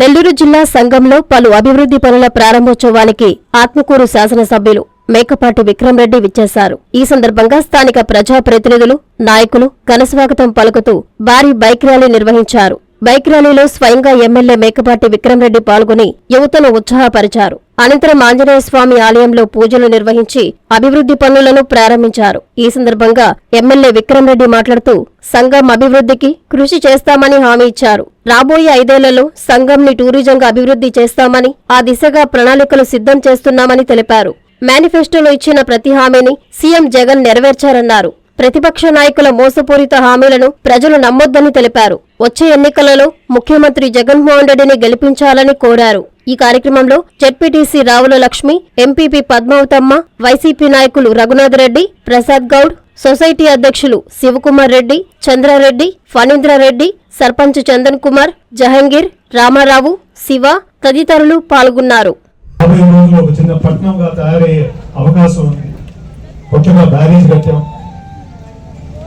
నెల్లూరు జిల్లా సంఘంలో పలు అభివృద్ధి పనుల ప్రారంభోత్సవానికి ఆత్మకూరు శాసనసభ్యులు మేకపాటి విక్రమరెడ్డి విచ్చేశారు. ఈ సందర్భంగా స్థానిక ప్రజాప్రతినిధులు నాయకులు ఘనస్వాగతం పలుకుతూ భారీ బైక్ ర్యాలీ నిర్వహించారు. బైక్ ర్యాలీలో స్వయంగా ఎమ్మెల్యే మేకపాటి విక్రమరెడ్డి పాల్గొని యువతను ఉత్సాహపరిచారు. అనంతరం ఆంజనేయ స్వామి ఆలయంలో పూజలు నిర్వహించి అభివృద్ధి పనులను ప్రారంభించారు. ఈ సందర్భంగా ఎమ్మెల్యే విక్రమరెడ్డి మాట్లాడుతూ సంఘం అభివృద్ధికి కృషి చేస్తామని హామీ ఇచ్చారు. రాబోయే ఐదేళ్ళలో సంఘంని టూరిజంగా అభివృద్ధి చేస్తామని ఆ దిశగా ప్రణాళికలు సిద్ధం చేస్తున్నామని తెలిపారు. మేనిఫెస్టోలో ఇచ్చిన ప్రతి హామీని సీఎం జగన్ నెరవేర్చారన్నారు. ప్రతిపక్ష నాయకుల మోసపూరిత హామీలను ప్రజలు నమ్మొద్దని తెలిపారు. వచ్చే ఎన్నికలలో ముఖ్యమంత్రి జగన్మోహన్ రెడ్డిని గెలిపించాలని కోరారు. ఈ కార్యక్రమంలో ZPTC Ravula Lakshmi MPP Padmavathamma YCP నాయకులు రఘునాథ్ రెడ్డి ప్రసాద్ గౌడ్ సొసైటీ అధ్యక్షులు శివకుమార్ రెడ్డి చంద్రారెడ్డి ఫణీంద్రారెడ్డి సర్పంచ్ చందన్ కుమార్ జహంగీర్ రామారావు శివ తదితరులు పాల్గొన్నారు.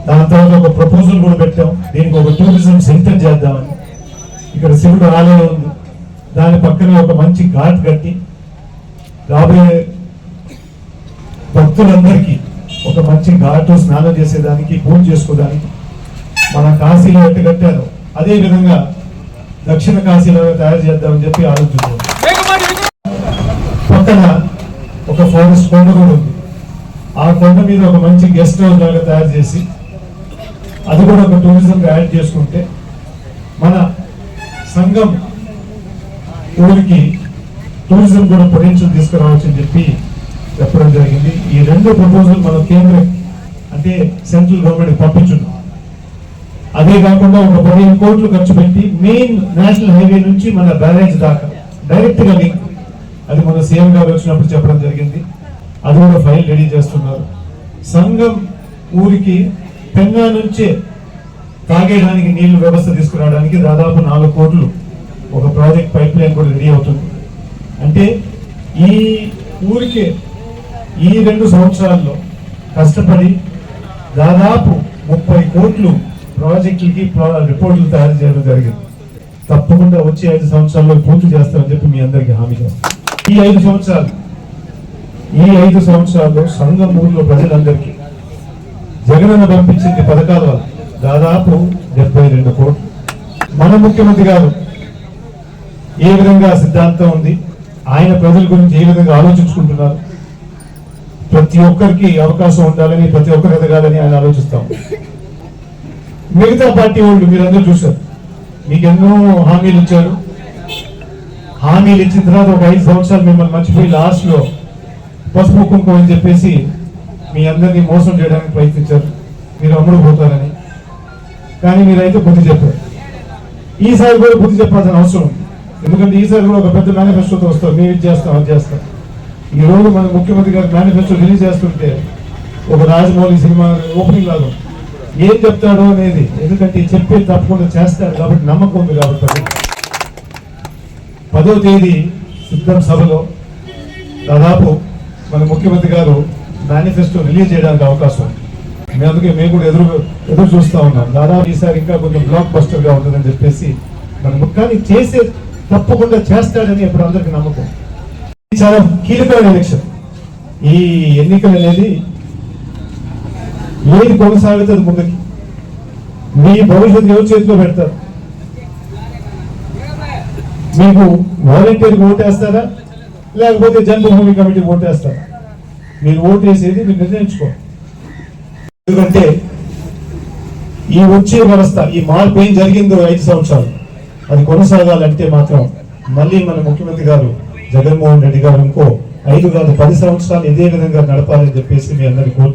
దాని తర్వాత ఒక ప్రపోజల్ కూడా పెట్టాం. దీనికి ఒక టూరిజం సెంటర్ చేద్దామని. ఇక్కడ శివుడు ఆలయం ఉంది. దాని పక్కనే ఒక మంచి ఘాట్ కట్టి రాబోయే భక్తులందరికీ ఒక మంచి ఘాటు స్నానం చేసేదానికి పూజ చేసుకోవడానికి మన కాశీలో ఎట్టు కట్టారు అదే విధంగా దక్షిణ కాశీలో తయారు చేద్దామని చెప్పి ఆలోచించారు. పక్కన ఒక ఫారెస్ట్ కొండ కూడా ఉంది. ఆ కొండ మీద ఒక మంచి గెస్ట్ హౌస్ లాగా తయారు చేసి అది కూడా ఒక టూరిజంగా యాడ్ చేసుకుంటే మన సంఘం ఊరికి టూరిజం కూడా పొటెన్షియల్ తీసుకురావచ్చు అని చెప్పి చెప్పడం జరిగింది. ఈ రెండు ప్రపోజల్ మన కేంద్రం అంటే సెంట్రల్ గవర్నమెంట్ పంపించున్నాం. అదే కాకుండా ఒక పదిహేను కోట్లు ఖర్చు పెట్టి మెయిన్ నేషనల్ హైవే నుంచి మన బ్యారేజ్ దాకా డైరెక్ట్గా లింక్ అది మన సీఎం గారు వచ్చినప్పుడు చెప్పడం జరిగింది. అది కూడా ఫైల్ రెడీ చేస్తున్నారు. సంఘం ఊరికి పెన్నా నుంచే తాగేయడానికి నీళ్ళు వ్యవస్థ తీసుకురావడానికి దాదాపు నాలుగు కోట్లు ఒక ప్రాజెక్ట్ పైప్ లైన్ కూడా రెడీ అవుతుంది. అంటే ఈ ఊరికే ఈ రెండు సంవత్సరాల్లో కష్టపడి దాదాపు ముప్పై కోట్లు ప్రాజెక్టులకి ప్రా- రిపోర్టులు తయారు చేయడం జరిగింది. తప్పకుండా వచ్చే ఐదు సంవత్సరాల్లో పూర్తి చేస్తామని చెప్పి మీ అందరికీ హామీ చేస్తాం. ఈ ఐదు సంవత్సరాలు ఈ ఐదు సంవత్సరాల్లో సంఘం ఊర్లో ప్రజలందరికీ జగనన్న పంపించింది పథకాల వల్ల దాదాపు డెబ్బై రెండు కోట్లు. మన ముఖ్యమంత్రి గారు ఏ విధంగా సిద్ధాంతం ఉంది? ఆయన ప్రజల గురించి ఏ విధంగా ఆలోచించుకుంటున్నారు? ప్రతి ఒక్కరికి అవకాశం ఉండాలని ప్రతి ఒక్కరు ఎదగాలని ఆయన ఆలోచిస్తాం. మిగతా పార్టీ వాళ్ళు మీరందరూ చూశారు. మీకు ఎన్నో హామీలు ఇచ్చారు. హామీలు ఇచ్చిన తర్వాత ఒక ఐదు సంవత్సరాలు మిమ్మల్ని మర్చిపోయి లాస్ట్లో పసుపు కుంకుమ అని చెప్పేసి మీ అందరినీ మోసం చేయడానికి ప్రయత్నించారు. మీరు అమ్ముడు పోతారని. కానీ మీరైతే బుద్ధి చెప్పారు. ఈసారి కూడా బుద్ధి చెప్పాల్సిన అవసరం ఉంది. ఎందుకంటే ఈసారి కూడా ఒక పెద్ద మేనిఫెస్టోతో వస్తాం. మేము ఇది చేస్తాం? అది చేస్తాం. ఈ రోజు మన ముఖ్యమంత్రి గారు మేనిఫెస్టో రిలీజ్ చేస్తుంటే ఒక రాజమౌళి సినిమా ఓపెనింగ్ లాగా ఏం చెప్తాడో అనేది ఎందుకంటే చెప్పేది తప్పకుండా చేస్తాడు కాబట్టి నమ్మకం ఉంది కాబట్టి పదో. తేదీ సిద్ధం సభలో దాదాపు మన ముఖ్యమంత్రి గారు మేనిఫెస్టో రిలీజ్ చేయడానికి అవకాశం ఉంది. మేము అందుకే మేము కూడా ఎదురు ఎదురు చూస్తా ఉన్నాం. దాదాపు ఈసారి ఇంకా కొంచెం బ్లాక్ బస్టర్గా ఉంటుందని చెప్పేసి మన కానీ చేసే తప్పకుండా చేస్తాడని ఇప్పుడు అందరికి నమ్మకం. చాలా కీలకమైన ఎలక్షన్. ఈ ఎన్నికలు అనేది ఏది కొనసాగుతుంది ముందుకి? మీ భవిష్యత్తు ఎవరి చేతిలో పెడతారు? మీకు వాలంటీర్కి ఓటేస్తారా? లేకపోతే జన్మభూమి కమిటీకి ఓటేస్తారా? మీరు ఓటేసేది మీరు నిర్ణయించుకో ఎందుకంటే ఈ వచ్చే వ్యవస్థ ఈ మార్పు ఏం జరిగిందో ఐదు సంవత్సరాలు. అది కొనసాగాలంటే మాత్రం మళ్ళీ మన ముఖ్యమంత్రి గారు జగన్మోహన్ రెడ్డి గారు ఇంకో ఐదు కాదు పది సంవత్సరాలు ఇదే విధంగా నడపాలని చెప్పేసి మీ అందరికీ కోరు